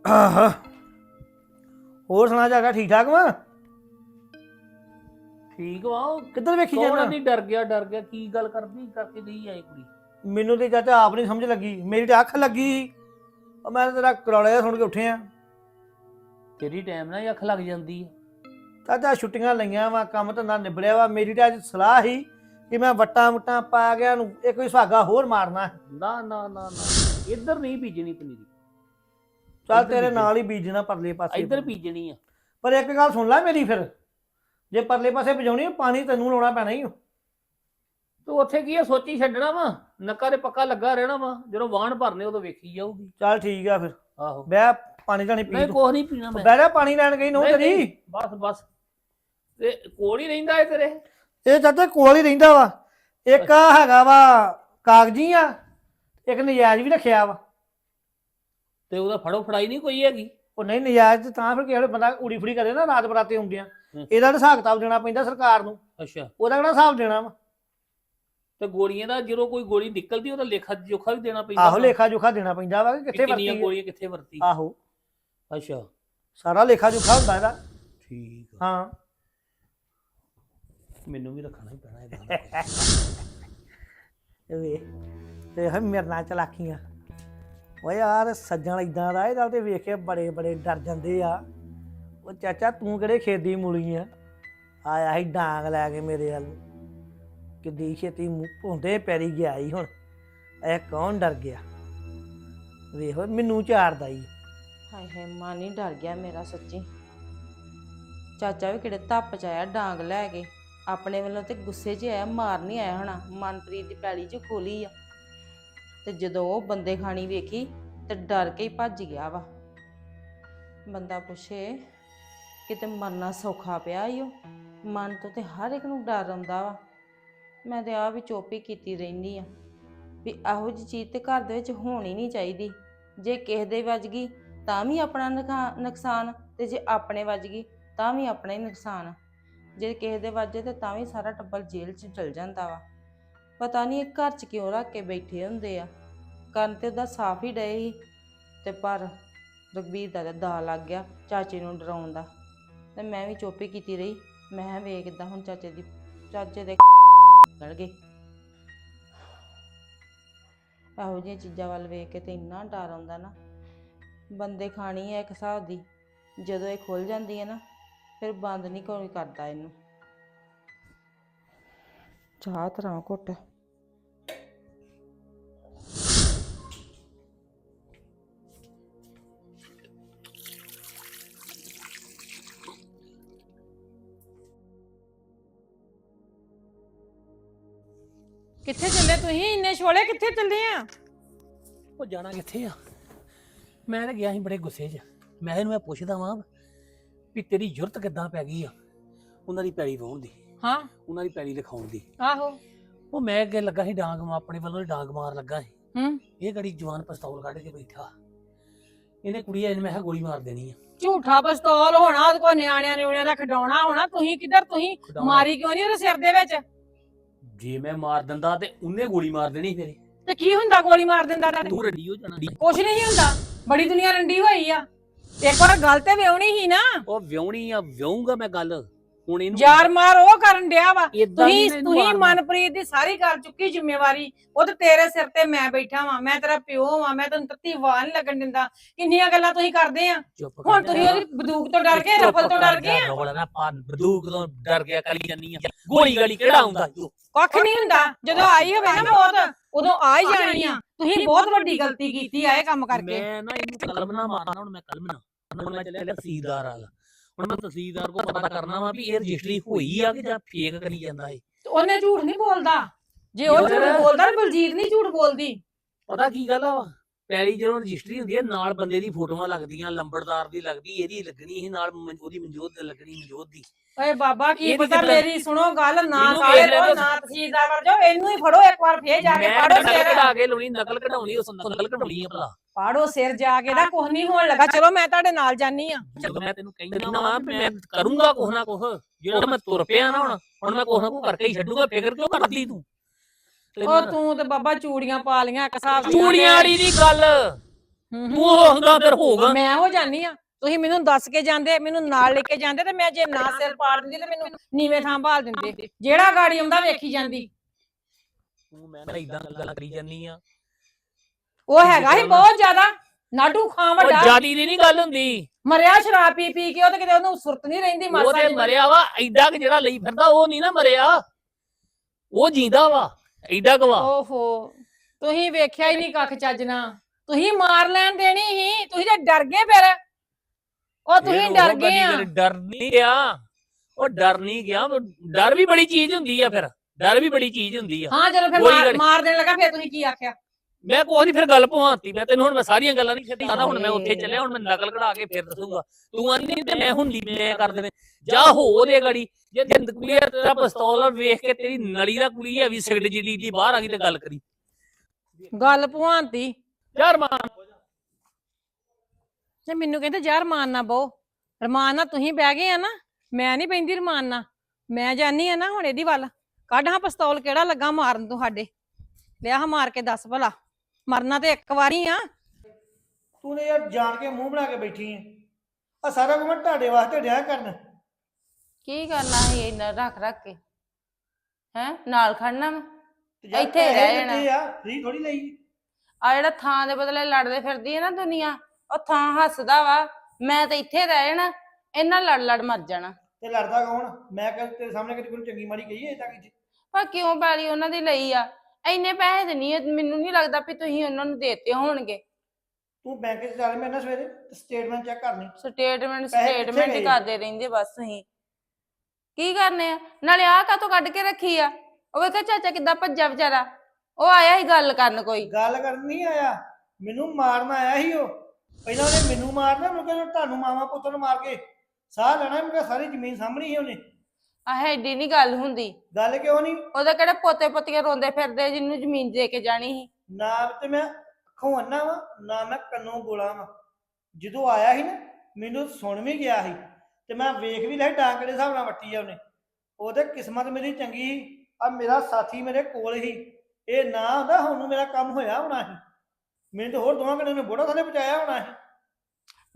Speaker 3: ਆਹ। ਹੋਰ ਸੁਣਾ ਜਾਗਾ ਠੀਕ ਠਾਕ ਵਾ?
Speaker 2: ਠੀਕ ਵਾ। ਉਹ
Speaker 3: ਕਿੱਧਰ ਵੇਖੀ
Speaker 2: ਕੌਣ
Speaker 3: ਜਾਣਾ
Speaker 2: ਨਹੀਂ ਡਰ ਗਿਆ ਡਰ ਗਿਆ ਕੀ ਗੱਲ ਕਰਦੀ ਕਰਕੇ ਨਹੀਂ ਆਈ ਕੁੜੀ।
Speaker 3: ਮੈਨੂੰ ਤੇ ਚਾਚਾ ਆਪ ਨਹੀਂ ਸਮਝ ਲੱਗੀ। ਮੇਰੀ ਤੇ ਅੱਖ ਲੱਗੀ। ਉਹ ਮੈਂ ਤਾਂ ਤੇਰਾ ਕਰੌਲੇ ਸੁਣ ਕੇ ਉੱਠਿਆ
Speaker 2: ਤੇਰੀ ਟਾਈਮ ਨਾਲ ਹੀ ਅੱਖ ਲੱਗ ਜਾਂਦੀ ਆ।
Speaker 3: ਚਾਚਾ ਛੁੱਟੀਆਂ ਲਈਆਂ ਵਾ ਕੰਮ ਧੰਦਾ ਨਿਬੜਿਆ ਵਾ। ਮੇਰੀ ਤਾਂ ਅੱਜ ਸਲਾਹ ਸੀ ਕਿ ਮੈਂ ਵੱਟਾਂ ਮੁੱਟਾਂ ਪਾ ਗਿਆ ਨੂੰ ਇੱਕ ਕੋਈ ਸੁਹਾਗਾ ਹੋਰ ਮਾਰਨਾ
Speaker 2: ਨਾ ਨਾ ਨਾ ਨਾ। ਇੱਧਰ ਨਹੀਂ ਬੀਜਣੀ ਪਨੀਰੀ।
Speaker 3: ਚੱਲ
Speaker 2: ਇੱਧਰ
Speaker 3: ਤੇਰੇ। ਨਾਲ ਹੀ ਬੀਜਣਾ ਪਰਲੇ ਪਾਸੇ।
Speaker 2: ਇੱਧਰ ਬੀਜਣੀ ਆ।
Speaker 3: ਪਰ ਇੱਕ ਗੱਲ ਸੁਣ ਲੈ ਮੇਰੀ ਫਿਰ। ਜੇ ਪਰਲੇ ਪਾਸੇ ਭਜਾਉਣੀ ਪਾਣੀ ਤੈਨੂੰ ਲਾਉਣਾ ਪੈਣਾ ਹੀ
Speaker 2: ਤੂੰ ਉੱਥੇ ਕੀ ਆ ਸੋਚੀ ਛੱਡਣਾ ਵਾ? ਨੱਕਾ ਤੇ ਪੱਕਾ ਲੱਗਾ ਰਹਿਣਾ ਵਾ। ਜਦੋਂ ਵਾਹਣ ਭਰਨੇ ਉਦੋਂ ਵੇਖੀ ਜਾਊਗੀ।
Speaker 3: ਚੱਲ ਠੀਕ ਆ ਫਿਰ।
Speaker 2: ਆਹੋ।
Speaker 3: ਬਹਿ ਪਾਣੀ ਤਾਂ ਨਹੀਂ ਪੀ
Speaker 2: ਨਹੀਂ
Speaker 3: ਤੂੰ।
Speaker 2: ਕੁਛ ਨਹੀਂ ਪੀਣਾ ਮੈਂ।
Speaker 3: ਬਹਿ ਜਾ ਪਾਣੀ ਲੈਣ ਗਈ ਨੋ
Speaker 2: ਨਹੀਂ,
Speaker 3: ਤੇਰੀ।
Speaker 2: ਨਹੀਂ, ਬਸ ਬਸ। ਤੇ ਕੋਲ ਹੀ ਰਹਿੰਦਾ ਏ ਤੇਰੇ।
Speaker 3: ਇਹ ਚਾਚਾ ਕੋਲ ਹੀ ਰਹਿੰਦਾ ਵਾ ਇੱਕ ਆ ਹੈਗਾ ਵਾ ਕਾਗਜ਼ੀ ਆ ਇੱਕ ਨਜਾਇਜ਼ ਵੀ ਰੱਖਿਆ ਵਾ।
Speaker 2: ਤੇ ਉਹਦਾ ਫੜੋ ਫੜਾਈ ਨਹੀਂ ਕੋਈ ਹੈਗੀ?
Speaker 3: ਉਹ ਨਹੀਂ ਨਜਾਇਜ਼ ਤੇ ਤਾਂ ਫਿਰ ਕਿਹੜੇ ਬੰਦਾ ਉੜੀ ਫੜੀ ਕਰੇ ਨਾ ਰਾਤ ਬਰਾਤੇ ਹੁੰਦੀਆਂ।
Speaker 2: ਹੂੰ।
Speaker 3: ਇਹਦਾ ਤਾਂ ਹਿਸਾਬ ਕਿਤਾਬ ਦੇਣਾ ਪੈਂਦਾ ਸਰਕਾਰ ਨੂੰ।
Speaker 2: ਅੱਛਾ।
Speaker 3: ਉਹਦਾ ਕਿਹੜਾ ਹਿਸਾਬ ਦੇਣਾ ਵਾ?
Speaker 2: ਤੇ ਗੋਲੀਆਂ ਦਾ ਜਦੋਂ ਕੋਈ ਗੋਲੀ ਨਿਕਲਦੀ ਉਹਦਾ ਲੇਖਾ ਜੋਖਾ ਵੀ ਦੇਣਾ ਪੈਂਦਾ
Speaker 3: ਆਹੋ ਲੇਖਾ ਜੋਖਾ ਦੇਣਾ ਪੈਂਦਾ ਵਾ ਕਿ ਕਿੱਥੇ
Speaker 2: ਕਿੰਨੀਆਂ
Speaker 3: ਵਰਤੀ।
Speaker 2: ਗੋਲੀਆਂ ਕਿੱਥੇ ਵਰਤੀ
Speaker 3: ਆਹੋ।
Speaker 2: ਅੱਛਾ।
Speaker 3: ਸਾਰਾ ਲੇਖਾ ਜੋਖਾ ਹੁੰਦਾ ਇਹਦਾ।
Speaker 2: ਠੀਕ
Speaker 3: ਹਾਂ।
Speaker 2: ਮੈਨੂੰ ਵੀ ਰੱਖਣਾ ਹੀ ਪੈਣਾ ਇਹਦਾ
Speaker 3: ਇਹ ਵੇ, ਤੇ ਹੈ ਮੇਰੇ ਨਾਲ ਚਲਾਕੀਆਂ। ਓਏ ਯਾਰ, ਸੱਜਣ ਇਦਾਂ ਦਾ, ਇਹ ਤੇ ਵੇਖ ਕੇ ਬੜੇ ਬੜੇ ਡਰ ਜਾਂਦੇ ਆ। ਉਹ ਚਾਚਾ, ਤੂੰ ਕਿਹੜੇ ਖੇਦੀ ਮੂਲੀ ਆ? ਆਇਆ ਸੀ ਡਾਂਗ ਲੈ ਕੇ ਮੇਰੇ ਵੱਲ। ਕਿੱਡੀ ਛੇਤੀ ਮੂੰਹ ਭੁੰਦੇ ਪੈਰੀ ਗਿਆ ਹੀ ਹੁਣ। ਇਹ ਕੌਣ ਡਰ ਗਿਆ? ਵੇਖੋ, ਮੈਨੂੰ ਚਾਰਦਾ ਹੀ।
Speaker 4: ਹਾਏ ਹਾਏ, ਮਨ ਹੀ ਡਰ ਗਿਆ ਮੇਰਾ ਸੱਚੀ। ਚਾਚਾ ਵੀ ਕਿਹੜੇ ਧੱਪ ਚ ਆਇਆ ਡਾਂਗ ਲੈ ਕੇ। ਆਪਣੇ ਵੱਲੋਂ ਤੇ ਗੁੱਸੇ 'ਚ ਆਇਆ, ਮਾਰ ਨਹੀਂ ਆਇਆ ਹੋਣਾ। ਮਨਪ੍ਰੀਤ ਦੀ ਪੈਲੀ 'ਚ ਖੋਲੀ ਆ। ਤੇ ਜਦੋਂ ਉਹ ਬੰਦੇ ਖਾਣੀ ਵੇਖੀ, ਤੇ ਡਰ ਕੇ ਹੀ ਭੱਜ ਗਿਆ ਵਾ। ਬੰਦਾ ਪੁੱਛੇ, ਕਿਤੇ ਮਰਨਾ ਸੌਖਾ ਪਿਆ ਈ ਉਹ ਮਨ ਤੋਂ ਤੇ ਹਰ ਇੱਕ ਨੂੰ ਡਰ ਆਉਂਦਾ ਵਾ। ਮੈਂ ਤੇ ਆ ਵੀ ਚੋਪੀ ਕੀਤੀ ਰਹਿੰਦੀ ਆ ਵੀ ਇਹੋ ਜਿਹੀ ਚੀਜ਼ ਤੇ ਘਰ ਦੇ ਵਿੱਚ ਹੋਣੀ ਨਹੀਂ ਚਾਹੀਦੀ। ਜੇ ਕਿਸੇ ਦੇ ਵੱਜ ਗਈ, ਤਾਂ ਵੀ ਆਪਣਾ ਨੁਕਾ- ਨੁਕਸਾਨ ਤੇ ਜੇ ਆਪਣੇ ਵੱਜ ਗਈ, ਤਾਂ ਵੀ ਆਪਣਾ ਹੀ ਨੁਕਸਾਨ। ਜੇ ਕਿਸੇ ਦੇ ਵੱਜੇ ਤੇ ਤਾਂ ਵੀ ਸਾਰਾ ਟੱਬਰ ਜੇਲ੍ਹ 'ਚ ਚਲ ਜਾਂਦਾ ਵਾ। ਪਤਾ ਨਹੀਂ ਇਹ ਘਰ 'ਚ ਕਿਉਂ ਰੱਖ ਕੇ ਬੈਠੇ ਹੁੰਦੇ ਆ। ਕਰਨ ਤੇ ਉਹਦਾ ਸਾਫ਼ ਹੀ ਡਏ ਸੀ ਤੇ ਪਰ ਰਘਬੀਰ ਦਾ ਤਾਂ ਦਾ ਲੱਗ ਗਿਆ ਚਾਚੇ ਨੂੰ ਡਰਾਉਣ ਦਾ। ਤੇ ਮੈਂ ਵੀ ਚੋਪੀ ਕੀਤੀ ਰਹੀ। ਮੈਂ ਕਿਹਾ, ਵੇਖ ਹੁਣ ਚਾਚੇ ਦੀ ਚਾਚੇ ਦੇ ਗਏ। ਇਹੋ ਜਿਹੀਆਂ ਚੀਜ਼ਾਂ ਵੱਲ ਵੇਖ ਕੇ ਤੇ ਇੰਨਾ ਡਰ ਆਉਂਦਾ ਨਾ। ਬੰਦੇ ਖਾਣੀ ਹੈ ਇੱਕ ਹਿਸਾਬ ਦੀ। ਜਦੋਂ ਇਹ ਖੁੱਲ ਜਾਂਦੀ ਹੈ ਨਾ ਫਿਰ ਬੰਦ ਨਹੀਂ ਕੋਈ ਕਰਦਾ ਇਹਨੂੰ ਚਾਹ ਤਰਾਂ ਘੁੱਟ
Speaker 5: ਕਿੱਥੇ ਚੱਲੇ ਤੁਸੀਂ ਇੰਨੇ ਛੋਲੇ ਕਿੱਥੇ ਚੱਲੇ ਆ
Speaker 2: ਉਹ ਜਾਣਾ ਕਿੱਥੇ ਆ ਮੈਂ ਤਾਂ ਗਿਆ ਸੀ ਬੜੇ ਗੁੱਸੇ 'ਚ ਮੈਂ ਇਹਨੂੰ ਮੈਂ ਪੁੱਛਦਾ ਵਾਂ ਵੀ ਤੇਰੀ ਜੁਰਤ ਕਿੱਦਾਂ ਪੈ ਗਈ ਆ? ਉਹਨਾਂ ਦੀ ਪੈੜੀ ਵਾਹੁਣ ਦੀ
Speaker 5: ਹਾਂ।
Speaker 2: ਉਹਨਾਂ ਦੀ ਪੈੜੀ ਲਿਖਾਉਣ ਦੀ।
Speaker 5: ਆਹੋ।
Speaker 2: ਉਹ ਮੈਂ ਅੱਗੇ ਲੱਗਾ ਸੀ ਡਾਂਗ ਮਾ ਆਪਣੇ ਵੱਲੋਂ ਡਾਂਗ ਮਾਰ ਲੱਗਾ ਸੀ।
Speaker 5: ਹੂੰ।
Speaker 2: ਇਹ ਗੜੀ ਜਵਾਨ ਪਿਸਤੌਲ ਕੱਢ ਕੇ ਬੈਠਾ। ਇਹਨੇ ਕੁੜੀ ਐ ਮੈਂ ਕਿਹਾ ਗੋਲੀ ਮਾਰ ਦੇਣੀ ਆ।
Speaker 5: ਝੂਠਾ ਪਿਸਤੌਲ ਹੋਣਾ ਉਹਦੇ ਕੋ ਨਿਆਣਿਆਂ ਨੇ ਦਾ ਖਡਾਉਣਾ ਹੋਣਾ ਤੁਸੀਂ ਕਿੱਧਰ ਤੁਸੀਂ। ਮਾਰੀ ਕਿਉਂ ਨਹੀਂ ਉਹਦੇ ਸਿਰ ਦੇ ਵਿੱਚ?
Speaker 2: ਜੇ ਮੈਂ ਮਾਰ ਦਿੰਦਾ ਤੇ ਉਹਨੇ ਗੋਲੀ ਮਾਰ ਦੇਣੀ ਫਿਰ।
Speaker 5: ਤੇ ਕੀ ਹੁੰਦਾ ਗੋਲੀ ਮਾਰ ਦਿੰਦਾ ਤਾਂ
Speaker 2: ਤੂੰ ਰੱਡੀ ਹੋ ਜਾਣਾ।
Speaker 5: ਕੁਛ ਨਹੀਂ ਹੁੰਦਾ। ਬੜੀ ਦੁਨੀਆ ਰੰਡੀ ਹੋਈ ਆ। ਇੱਕ ਵਾਰ ਗੱਲ ਤੇ ਵਿਆਉਣੀ ਸੀ ਨਾ।
Speaker 2: ਉਹ ਵਿਆਹਣੀ ਆ ਵਿਆਹੂੰਗਾ ਮੈਂ ਗੱਲ। ਹੁਣ ਇਹਨੂੰ
Speaker 5: ਯਾਰ ਮਾਰ ਉਹ ਕਰਨ ਡਿਆ ਵਾ।
Speaker 2: ਏਦਾਂ ਨੀ
Speaker 5: ਤੁਸੀਂ ਤੁਸੀਂ
Speaker 2: ਮਾਰਨਾ।
Speaker 5: ਮਨਪ੍ਰੀਤ ਦੀ ਸਾਰੀ ਕਰ ਚੁੱਕੀ ਜ਼ਿੰਮੇਵਾਰੀ। ਉਹ ਤੇ ਤੇਰੇ ਸਿਰ ਤੇ ਮੈਂ ਬੈਠਾ ਵਾਂ ਮੈਂ ਤੇਰਾ ਪਿਓ ਵਾਂ ਮੈਂ ਤੈਨੂੰ ਤੱਤੀ ਵਾਹ ਨੀ ਲੱਗਣ ਦਿੰਦਾ। ਕਿੰਨੀਆਂ ਗੱਲਾਂ ਤੁਸੀਂ ਕਰਦੇ ਆ।
Speaker 2: ਚੁੱਪ ਕਰ
Speaker 5: ਹੁਣ ਤੁਸੀਂ। ਉਹਦੀ ਬੰਦੂਕ ਤੋਂ ਡਰ ਗਏ ਰਫਲ ਤੋਂ ਡਰ ਗਏ ਆ।
Speaker 2: ਰੌਲਾ ਨਾ ਪਾ ਬੰਦੂਕ ਤੋਂ ਡਰ ਗਿਆ ਕਲੀ ਜਾਨੀ ਆ। ਗੋਲੀ ਗਾਲੀ ਕਿਹੜਾ ਹੁੰਦਾ ਈ?
Speaker 5: ਕੱਖ ਨਹੀਂ ਹੁੰਦਾ। ਜਦੋਂ ਆਈ ਹੋਵੇ ਨਾ ਮੌਤ ਉਦੋਂ ਆ ਹੀ ਜਾਣੀ ਆ। ਤੁਸੀਂ ਬਹੁਤ ਵੱਡੀ ਗਲਤੀ ਕੀਤੀ ਆ ਇਹ ਕੰਮ ਕਰਕੇ।
Speaker 2: ਮੈਂ ਨਾ ਇਹਨੂੰ ਕਲਮ ਨਾ ਮਾਰਨਾ ਹੁਣ ਮੈਂ ਕਲਮ ਨਾ ਹੁਣ ਮੈਂ ਚੱਲਿਆ ਤਹਿਸੀਲਦਾਰ ਆ ਹੁਣ ਮੈਂ ਤਹਿਸੀਲਦਾਰ ਕੋ ਪਤਾ ਕਰਨਾ ਵਾ ਵੀ ਇਹ ਰਜਿਸਟਰੀ ਹੋਈ ਆ ਕਿ ਜਾਂ ਫੇਕ ਕਰੀ ਜਾਂਦਾ ਏ
Speaker 5: ਤੇ ਉਹਨੇ ਝੂਠ ਨਹੀਂ ਬੋਲਦਾ। ਜੇ ਉਹ ਝੂਠ। ਬੋਲਦਾ ਤਾਂ ਬਲਜੀਤ ਨਹੀਂ ਝੂਠ ਬੋਲਦੀ।
Speaker 2: ਪਤਾ ਕੀ ਗੱਲ ਆ ਪੈਲੀ ਜਦੋਂ ਰਜਿਸਟਰੀ ਹੁੰਦੀ ਹੈ ਨਾਲ ਬੰਦੇ ਦੀ ਫੋਟੋਆਂ ਲੱਗਦੀਆਂ ਲੰਬੜਦਾਰ ਦੀ ਲੱਗਦੀ ਇਹਦੀ ਲੱਗਣੀ ਸੀ ਨਾਲ ਮਨ- ਉਹਦੀ ਮਨਜੋਤ ਦੀ ਲੱਗਣੀ ਮਨਜੋਤ ਦੀ।
Speaker 5: ਓਏ ਬਾਬਾ ਕੀ
Speaker 2: ਇਹ
Speaker 5: ਪਤਾ
Speaker 2: ਕਿੱਦਾਂ-
Speaker 5: ਮੇਰੀ ਸੁਣੋ ਗੱਲ ਨਾ
Speaker 2: ਇਹਨੂੰ
Speaker 5: ਕਾਲੇ
Speaker 2: ਵੇਖ ਲੈਣ
Speaker 5: ਰਹੋ
Speaker 2: ਦਿਓ।
Speaker 5: ਨਾ ਜਾਓ ਇਹਨੂੰ ਹੀ ਫੜੋ ਇੱਕ ਵਾਰ ਫੇਰ ਜਾ ਕੇ
Speaker 2: ਮੈਂ ਨਕਲ
Speaker 5: ਸਿਰ।
Speaker 2: ਕਢਾ ਕੇ ਲਾਉਣੀ ਨਕਲ ਕਢਾਉਣੀ ਉਸ ਨਕਲ ਕਢਾਉਣੀ ਆ ਭਲਾ।
Speaker 5: ਪਾੜੋ ਸਿਰ ਜਾ ਕੇ ਦਾ ਕੁਝ ਨਹੀਂ ਹੋਣ ਲੱਗਾ। ਚਲੋ ਮੈਂ ਤੁਹਾਡੇ ਨਾਲ ਜਾਨੀ ਆ
Speaker 2: ਜਦੋਂ ਮੈਂ ਤੈਨੂੰ ਕਹਿੰਦਾ ਵਾਂ ਵੀ ਮੈਂ ਕਰੂੰਗਾ ਕੁਛ ਨਾ ਕੁਛ ਜਿਹੜਾ ਮੈਂ ਤੁਰ ਪਿਆ ਨਾ ਹੁਣ ਹੁਣ ਮੈਂ ਕੁਛ ਨਾ ਕੁਛ ਕਰਕੇ ਹੀ ਛੱਡੂਗਾ ਫਿਕਰ ਕਿਉਂ ਕਰਦੀ ਤੂੰ?
Speaker 5: ਉਹ ਤੂੰ ਤੇ ਬਾਬਾ ਚੂੜੀਆਂ ਪਾ ਲੀਆਂ ਇੱਕ ਹਿਸਾਬ ਦੀਆਂ
Speaker 2: ਚੂੜੀਆਂ ਵਾਲੀ ਦੀ ਗੱਲ।
Speaker 5: ਹੂੰ, ਹੂੰ।
Speaker 2: ਤੂੰ ਹੋਗਾ ਫਿਰ ਹੋਗਾ
Speaker 5: ਮੈਂ ਹੋ ਜਾਨੀ ਆ। ਤੁਸੀਂ ਮੈਨੂੰ ਦੱਸ ਕੇ ਜਾਂਦੇ ਮੈਨੂੰ ਨਾਲ ਲੈ ਕੇ ਜਾਂਦੇ ਤੇ ਮੈਂ ਜੇ ਨਾ ਸਿਰ ਪਾੜ ਦਿੰਦੀ ਤੇ ਮੈਨੂੰ ਨੀਵੇਂ ਥਾਂ ਭਾਲ ਦਿੰਦੇ। ਜਿਹੜਾ ਗਾੜੀ ਆਉਂਦਾ ਵੇਖੀ ਜਾਂਦੀ।
Speaker 2: ਤੂੰ ਮੈਂ ਇਦਾਂ ਗੱਲ ਕਰੀ ਜਾਨੀ ਆ।
Speaker 5: ਉਹ ਹੈਗਾ ਹੀ ਬਹੁਤ ਜ਼ਿਆਦਾ। ਨਾਡੂ ਖਾਂ
Speaker 2: ਉਹ
Speaker 5: ਵੱਡਾ।
Speaker 2: ਜਿਆਦੀ ਦੀ ਨਹੀਂ ਗੱਲ ਹੁੰਦੀ।
Speaker 5: ਮਰਿਆ ਸ਼ਰਾਬ ਪੀ ਪੀ ਕੇ ਉਹ ਤੇ ਕਿਤੇ ਉਹਨੂੰ ਸੁਰਤ ਨਹੀਂ ਰਹਿੰਦੀ
Speaker 2: ਉਹ
Speaker 5: ਮਾਸਾ
Speaker 2: ਤੇ
Speaker 5: ਜੀ
Speaker 2: ਮਰਿਆ ਵਾ ਐਡਾ ਕਿ ਜਿਹੜਾ ਲਈ ਫਿਰਦਾ ਉਹ ਨਹੀਂ ਨਾ ਮਰਿਆ। ਉਹ ਜਿੰਦਾ ਵਾ। ਐਡਾ ਕੁ ਵਾ।
Speaker 5: ਓਹੋ ਤੁਸੀਂ ਵੇਖਿਆ ਹੀ ਨਹੀਂ ਕੱਖ ਚੱਜਣਾ ਤੁਸੀਂ ਮਾਰ ਲੈਣ ਦੇਣੀ ਸੀ ਤੁਸੀਂ ਤਾਂ ਡਰ ਗਏ ਫਿਰ। ਉਹ ਤੁਸੀਂ ਡਰ ਗਏ ਆ।
Speaker 2: ਡਰ ਨਹੀਂ ਗਿਆ ਉਹ ਡਰ ਨਹੀਂ ਗਿਆ। ਡਰ ਵੀ ਬੜੀ ਚੀਜ਼ ਹੁੰਦੀ ਆ ਫਿਰ। ਡਰ ਵੀ ਬੜੀ ਚੀਜ਼ ਹੁੰਦੀ ਆ।
Speaker 5: ਹਾਂ ਜਦੋਂ ਫਿਰ। ਮਾਰ ਦੇਣ ਲੱਗਾ ਫਿਰ ਤੁਸੀਂ ਕੀ ਆਖਿਆ?
Speaker 2: ਮੈਂ ਕੋਈ ਨਹੀਂ ਫਿਰ ਗੱਲ ਪਵਾਤੀ ਮੈਂ ਤੈਨੂੰ ਹੁਣ ਮੈਂ ਸਾਰੀਆਂ ਗੱਲਾਂ ਨਹੀਂ ਛੱਡੀ ਹੁਣ ਮੈਂ ਉੱਥੇ ਚੱਲਿਆ ਹੁਣ ਮੈਂ ਨਕਲ ਕਢਾ ਕੇ ਫਿਰ ਦੱਸੂਗਾ। ਤੂੰ ਆਂਦੀ ਤੇ ਮੈਂ ਹੁੰਦੀ ਮੈਂ ਕਰ ਦੇਣੇ। ਜਾ ਹੋ ਉਹਦੇ ਗੜੀ ਜੇ ਜਿੰਦ ਕੁੜੀ ਆ, ਤੇਰਾ ਪਿਸਤੌਲ ਵੇਖ ਕੇ ਤੇਰੀ ਨਲੀ ਦਾ ਕੁੜੀ ਹੈ ਵੀ ਸਿਗਰਟ ਜਿੱਲੀ ਦੀ ਬਾਹਰ ਆ ਗਈ ਤੇ ਗੱਲ ਕਰੀ।
Speaker 5: ਗੱਲ ਭਵਾਂਤੀ
Speaker 2: ਯਾਰ ਮਾਂ
Speaker 5: ਜੇ ਮੈਨੂੰ ਕਹਿੰਦੇ ਜਾ ਰਮਾਨ ਨਾ ਬੋ ਰਮਾਨ ਨਾਲ ਤੁਸੀਂ ਬਹਿ ਗਏ ਆ ਨਾ ਮੈਂ ਨਹੀਂ ਪੈਂਦੀ ਰਮਾਨ ਨਾਲ। ਮੈਂ ਜਾਨੀ ਆ ਨਾ ਹੁਣ ਇਹਦੀ ਵੱਲ। ਕੱਢ ਹਾਂ ਪਿਸਤੌਲ ਕਿਹੜਾ ਲੱਗਾ ਮਾਰਨ ਤੁਹਾਡੇ? ਵਿਆਹ ਮਾਰ ਕੇ ਦੱਸ ਭਲਾ। ਮਰਨਾ ਤੇ ਇੱਕ ਵਾਰੀ ਆ।
Speaker 3: ਤੂੰ ਨੇ ਯਾਰ ਜਾਣ ਕੇ ਮੂੰਹ ਬਣਾ ਕੇ ਬੈਠੀ ਐ ਆ ਸਾਰਾ ਕੁਝ ਮੈਂ ਤੁਹਾਡੇ ਵਾਸਤੇ ਡਿਆ ਕਰਨ।
Speaker 4: ਕੀ ਕਰਨਾ ਸੀ ਇੰਨਾ ਰੱਖ ਰੱਖ ਕੇ? ਹੈ? ਨਾਲ ਖੜਨਾ ਵਾ?
Speaker 3: ਤੇ ਯਾਰ
Speaker 4: ਇੱਥੇ ਰਹਿ
Speaker 3: ਦਿੱਤੇ ਆ? ਫ੍ਰੀ ਥੋੜੀ ਲਈ।
Speaker 4: ਆ ਜਿਹੜਾ ਥਾਂ ਦੇ ਬਦਲੇ ਲੜਦੇ ਫਿਰਦੀ ਹੈ ਨਾ ਦੁਨੀਆ ਉਹ ਥਾਂ ਹੱਸਦਾ ਵਾ। ਮੈਂ ਤਾਂ ਇੱਥੇ ਰਹਿ ਜਾਣਾ। ਇਹਨਾਂ ਲੜ ਲੜ ਮਰ ਜਾਣਾ।
Speaker 3: ਤੇ ਲੜਦਾ ਕੌਣ? ਮੈਂ ਕਦ ਤੇਰੇ ਸਾਹਮਣੇ ਕਦੀ ਕੋਈ ਚੰਗੀ ਮਾੜੀ ਕਹੀ ਐ ਤਾਂ ਕਿ
Speaker 4: ਪਰ ਕਿਉਂ ਪੈਲੀ ਉਹਨਾਂ ਦੀ ਲਈ ਆ? ਇੰਨੇ ਪੈਸੇ ਤੇ ਨਹੀਂ ਮੈਨੂੰ ਨਹੀਂ ਲੱਗਦਾ ਵੀ ਤੁਸੀਂ ਉਹਨਾਂ ਨੂੰ ਦੇਤੇ ਹੋਣਗੇ।
Speaker 3: ਤੂੰ ਬੈਂਕ 'ਚ ਚੱਲ ਮੇਰੇ ਨਾਲ ਸਵੇਰੇ ਸਟੇਟਮੈਂਟ ਚੈੱਕ ਕਰਨੀ।
Speaker 4: ਸਟੇਟਮੈਂਟ
Speaker 3: ਪੈਸੇ ਕਿੱਥੇ
Speaker 4: ਸਟੇਟਮੈਂਟ ਹੀ
Speaker 3: ਗਏ?
Speaker 4: ਕਰਦੇ ਰਹਿੰਦੇ ਬਸ ਤੁਸੀਂ। ਕੀ ਕਰਨੇ ਆ? ਨਾਲੇ ਆਹ ਕਾਤੋਂ ਕੱਢ ਕੇ ਰੱਖੀ ਆ? ਉਹ ਵੇਖਿਆ ਚਾਚਾ ਕਿੱਦਾਂ ਭੱਜਾ ਵਿਚਾਰਾ। ਉਹ ਆਇਆ ਹੀ ਗੱਲ ਕਰਨ ਕੋਈ।
Speaker 3: ਗੱਲ ਕਰਨ ਨਹੀਂ ਆਇਆ। ਮੈਨੂੰ ਮਾਰਨ ਆਇਆ ਸੀ ਉਹ। ਪਹਿਲਾਂ ਉਹਨੇ ਮੈਨੂੰ ਮਾਰਨਾ ਮੈਂ ਤੁਹਾਨੂੰ ਮਾਵਾ ਪੁੱਤ ਨੂੰ ਮਾਰ ਕੇ ਸਾਹ ਲੈਣਾ ਮੈਂ ਕਿਹਾ ਸਾਰੀ ਜ਼ਮੀਨ ਸਾਹਮਣੀ ਸੀ ਉਹਨੇ।
Speaker 4: ਆਹ ਐਡੀ ਨਹੀਂ ਗੱਲ ਹੁੰਦੀ।
Speaker 3: ਗੱਲ ਕਿਉਂ ਨਹੀਂ
Speaker 4: ਉਹਦੇ ਕਿਹੜੇ ਪੋਤੇ ਪੋਤੀਆਂ ਰੋਂਦੇ ਫਿਰਦੇ ਜਿਹਨੂੰ ਜ਼ਮੀਨ ਦੇ ਕੇ ਜਾਣੀ ਸੀ।
Speaker 3: ਨਾ ਤੇ ਮੈਂ ਅੱਖੋਂ ਅੰਨਾ ਵਾ ਨਾ ਮੈਂ ਕੰਨੋਂ ਬੋਲਾ ਵਾ। ਜਦੋਂ ਆਇਆ ਸੀ ਨਾ ਮੈਨੂੰ ਸੁਣ ਵੀ ਗਿਆ ਸੀ ਤੇ ਮੈਂ ਵੇਖ ਵੀ ਲਿਆ ਕਿਹੜੇ ਹਿਸਾਬ ਨਾਲ ਵੱਟੀ ਆ ਉਹਨੇ। ਉਹਦੇ ਕਿਸਮਤ ਮੇਰੀ ਚੰਗੀ ਸੀ। ਆ ਮੇਰਾ ਸਾਥੀ ਮੇਰੇ ਕੋਲ ਹੀ ਇਹ ਨਾ ਹੁੰਦਾ ਹੁਣ ਮੇਰਾ ਕੰਮ ਹੋਇਆ ਹੋਣਾ ਸੀ। ਮੈਨੂੰ ਤਾਂ ਹੋਰ ਦੋਵਾਂ ਘੰਟੇ ਨੇ ਬੋੜਾ ਥੱਲੇ ਪਹੁੰਚਾਇਆ ਹੋਣਾ ਸੀ।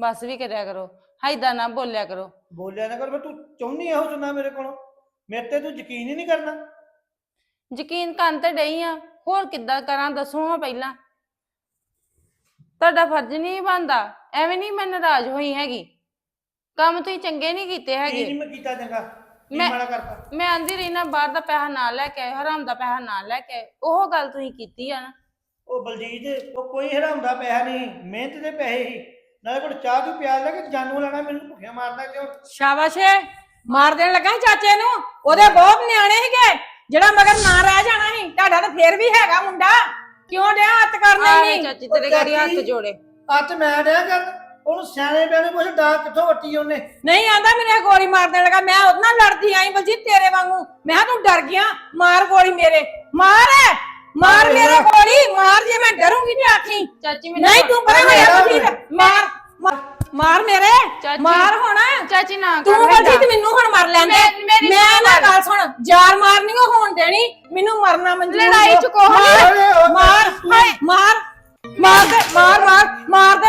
Speaker 4: ਬਸ ਵੀ ਕਰਿਆ ਕਰੋ। ਹਾਈਦਾ ਨਾ ਬੋਲਿਆ ਕਰੋ।
Speaker 3: ਬੋਲਿਆ ਨਾ ਕਰ ਮੈਂ ਤੂੰ ਚਾਹੁੰਦੀ ਇਹੋ ਸੁਣਨਾ ਮੇਰੇ ਕੋਲੋਂ? ਮੇਰੇ ਤੇ ਤੂੰ ਯਕੀਨ ਹੀ ਨਹੀਂ ਕਰਨਾ।
Speaker 4: ਯਕੀਨ ਕਰਨ ਤੇ ਡਈ ਆ। ਹੋਰ ਕਿੱਦਾਂ ਕਰਾਂ ਦੱਸੋ ਹਾਂ ਪਹਿਲਾਂ। ਤੁਹਾਡਾ ਫਰਜ਼ ਨਹੀਂ ਬਣਦਾ। ਐਵੇਂ ਨਹੀਂ ਮੈਂ ਨਾਰਾਜ਼ ਹੋਈ ਹੈਗੀ। ਕੰਮ ਤੁਸੀਂ ਚੰਗੇ ਨਹੀਂ ਕੀਤੇ
Speaker 3: ਕੀ
Speaker 4: ਹੈਗੇ।
Speaker 3: ਨਹੀਂ ਮੈਂ ਕੀਤਾ ਚੰਗਾ? ਕੀ
Speaker 4: ਮੈਂ-
Speaker 3: ਮਾੜਾ ਕਰਤਾ?
Speaker 4: ਮੈਂ ਆਂਦੀ ਰਹੀ ਨਾ ਬਾਹਰ ਦਾ ਪੈਸਾ ਨਾ ਲੈ ਕੇ ਆਏ ਹਰਾਮ ਦਾ ਪੈਸਾ ਨਾ ਲੈ ਕੇ ਉਹ ਗੱਲ ਤੁਸੀਂ ਕੀਤੀ ਆ ਨਾ।
Speaker 3: ਉਹ ਬਲਜੀਤ ਉਹ ਕੋਈ ਹਰਾਮਦਾ ਪੈਸਾ ਨਹੀਂ। ਮਿਹਨਤ ਦੇ ਪੈਸੇ ਹੀ। ਨਾਲੇ ਕੋਲ ਚਾਹ ਤੂੰ ਪਿਆਲ ਲੈ ਕੇ ਜਾਨੂ ਲੈਣਾ ਮੈਨੂੰ ਭੁੱਖਿਆ ਮਾਰਨਾ ਕਿਉਂ
Speaker 5: ਸ਼ਾਬਾਸ਼ ਏ। ਮਾਰ ਦੇਣ ਲੱਗਾ ਸੀ ਚਾਚੇ ਨੂੰ? ਉਹਦੇ ਬਹੁਤ ਨਿਆਣੇ ਸੀਗੇ। ਜਿਹੜਾ ਮਗਰ ਨਾ ਰਹਿ ਜਾਣਾ ਸੀ ਤੁਹਾਡਾ ਤਾਂ ਫੇਰ ਵੀ ਹੈਗਾ ਮੁੰਡਾ। ਕਿਉਂ ਡਿਆ ਹੱਥ ਕਰਨਾ
Speaker 4: ਆਵੇ
Speaker 5: ਨਹੀਂ?
Speaker 4: ਚਾਚੀ ਤੇਰੇ ਗਾੜੀ ਹੱਥ। ਜੋੜੇ।
Speaker 3: ਅੱਜ ਮੈਂ ਡਿਆ ਕਰ ਉਹਨੂੰ ਸਿਆਣੇ ਬਿਆਣੇ ਪੁੱਛ ਡਾਕ ਕਿੱਥੋਂ ਵੱਟੀ ਉਹਨੇ?
Speaker 5: ਨਹੀਂ ਆਂਦਾ ਮੇਰੇ ਗੋਲੀ ਮਾਰ ਦੇਣ ਲੱਗਾ ਮੈਂ ਉਹਦੇ ਨਾਲ ਲੜਦੀ ਆਈ ਬਲਜੀਤ ਤੇਰੇ ਵਾਂਗੂ। ਮੈਂ ਕਿਹਾ ਤੂੰ ਡਰ ਗਿਆ ਮਾਰ ਗੋਲੀ ਮੇਰੇ। ਮਾਰ! ਮਾਰ ਮੇਰੇ ਗੋਲੀ ਮਾਰ ਜੇ ਮੈਂ ਡਰੂੰਗੀ ਤੇ ਆਖੀ।
Speaker 4: ਚਾਚੀ
Speaker 5: ਨਹੀਂ ਤੂੰ ਪਰੇ ਹੋਇਆ ਬਲਜੀਤ ਮਾਰ ਮਾਰ- ਮਾਰ ਮੇਰੇ।
Speaker 4: ਚਾਚੀ।
Speaker 5: ਮਾਰ ਹੁਣ।
Speaker 4: ਚਾਚੀ ਨਾ
Speaker 5: ਤੂੰ ਬਲਜੀਤ ਮੈਨੂੰ ਹੁਣ ਮਾਰ ਲੈਂਦੇ।
Speaker 4: ਮੈਂ- ਮੇਰੀ
Speaker 5: ਮੈਂ ਨਾ
Speaker 4: ਗੱਲ।
Speaker 5: ਸੁਣ। ਜਾਰ ਮਾਰਨੀ ਉਹ ਹੋਣ ਦੇਣੀ। ਮੈਨੂੰ ਮਰਨਾ ਮਨਜ਼ੂਰ
Speaker 4: ਲੜਾਈ
Speaker 5: ਹੋ।
Speaker 4: ਚ ਕੋਹ
Speaker 5: ਮਾਰ। ਮਾਰ ਹਾਏ, ਮਾਰ ਮਾਰ। ਦੇ ਮਾਰ ਮਾਰ। ਮਾਰ ਦੇ।